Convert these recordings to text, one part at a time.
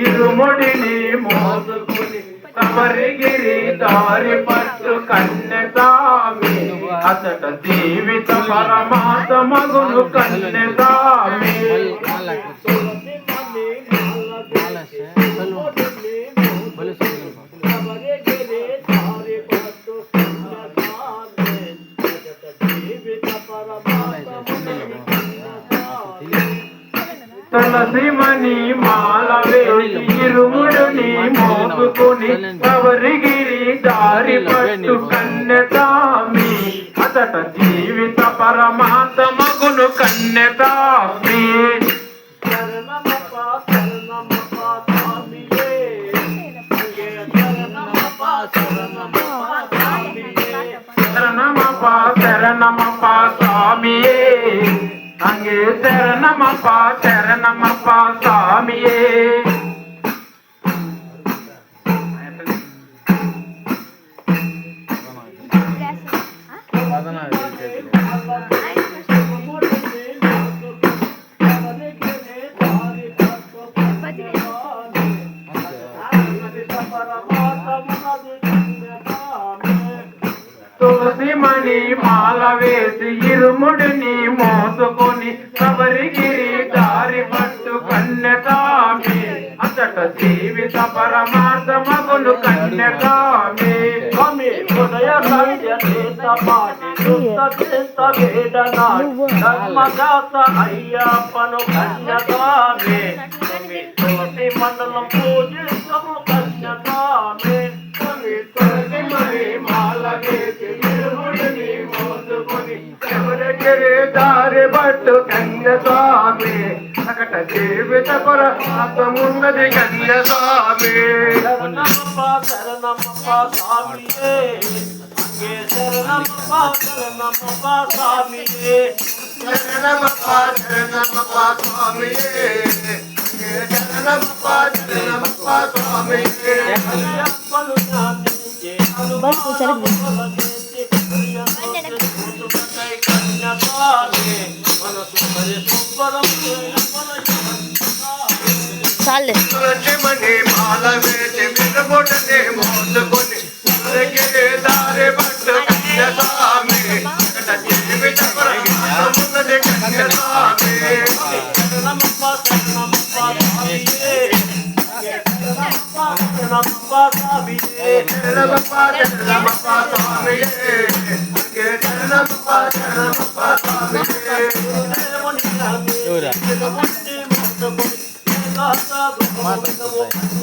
ఇరుముడిని మోసుకుని తమరిగిరి దారి పట్టు కన్నె సామి అతట జీవిత పరమాత మగును కన్నె సామి. తులసిమణి మాల వేసి ఇరుముడిని మోసుకుని తవరిగిరి దారి పట్టు కన్నెతామి అతట జీవిత పరమాత కన్నెతామి అంగే శరణమప శరణమప స్వామియే జీవిత పరమార్థమగులు కన్యకామి స్వామి హృదయ సంధ్యత పాటి దుస్త చేత వేదనాడు అయ్యప్పను స్వామి తులసి మండలం పూజిస్తము కన్యకామి స్వామి మాల వేసి మోసుకొని దారి బట్టు కన్యకామి జీవిత పరమాత్మమున్నది కన్యకామి శరణమప్ప శరణమప్ప స్వామియే. శరణమప్ప శరణమప్ప స్వామియే. శరణమప్ప శరణమప్ప స్వామియే. శరణమప్ప శరణమప్ప స్వామియే. అయ్యప్పను ధ్యానించే బస్ సరిగ్గా. చాలే తులసిమణి మాల వేసి విరబొడనే మోసుకొని తులగిరి దారి పట్టు కన్యస్వామి అక్కడ జీవిత పరమాత్మమున్నది కన్యస్వామి శరణమప్ప శరణమప్ప స్వామియే శరణమప్ప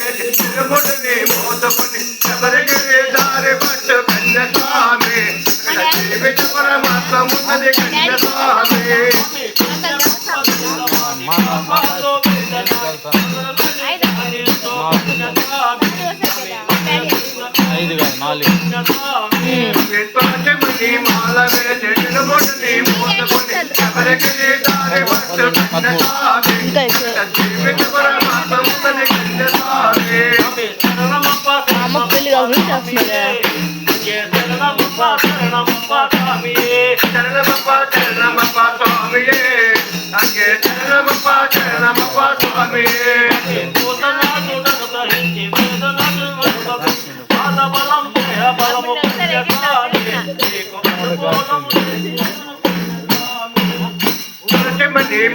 వేసి విరబొడనే మోసుకొని తులగిరి దారి పట్టు కన్యస్వామి అక్కడ జీవిత పరమాత్మమున్నది కన్యస్వామి అడుగు ఫుల్ తాకాలి వాళ్ళు వస్తున్నాడు అట్లే అనాలి పరమాత్మమున్నది కన్యస్వామి మా అమ్మ పెళ్ళి కాకుండా చేస్తున్నాడు శరణమప్ప శరణమప్ప స్వామియే అంగే శరణమప్ప శరణమప్ప స్వామియే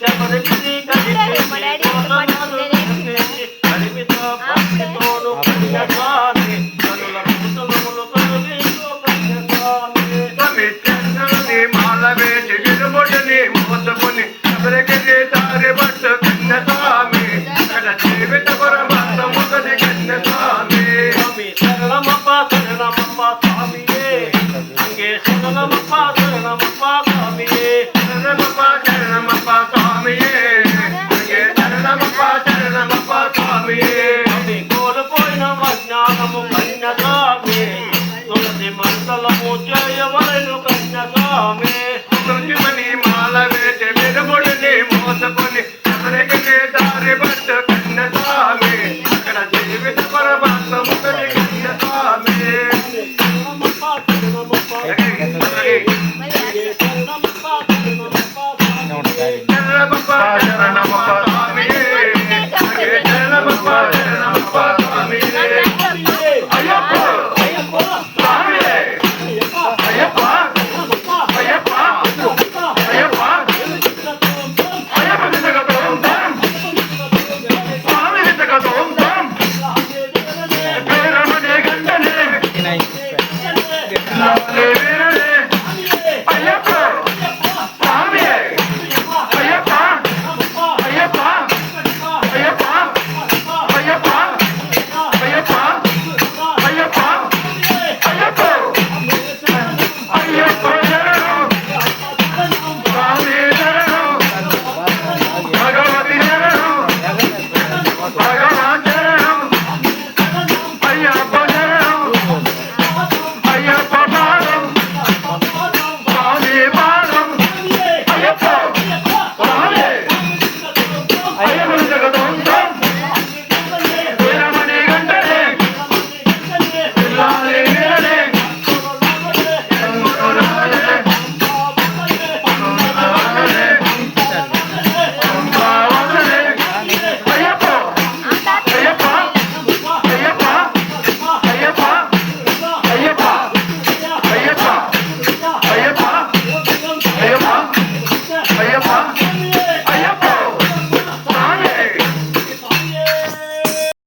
శబరిగిరి దారి శరణమప్ప శరణమప్ప స్వామియే శరణమప్ప శరణమప్ప స్వామియే శరణమప్ప శరణమప్ప స్వామియే కోల్పోయిన అజ్ఞానము కన్య స్వామి తులసి మండలము చేయవలను కన్య స్వామి మాల వేసి మోసకొని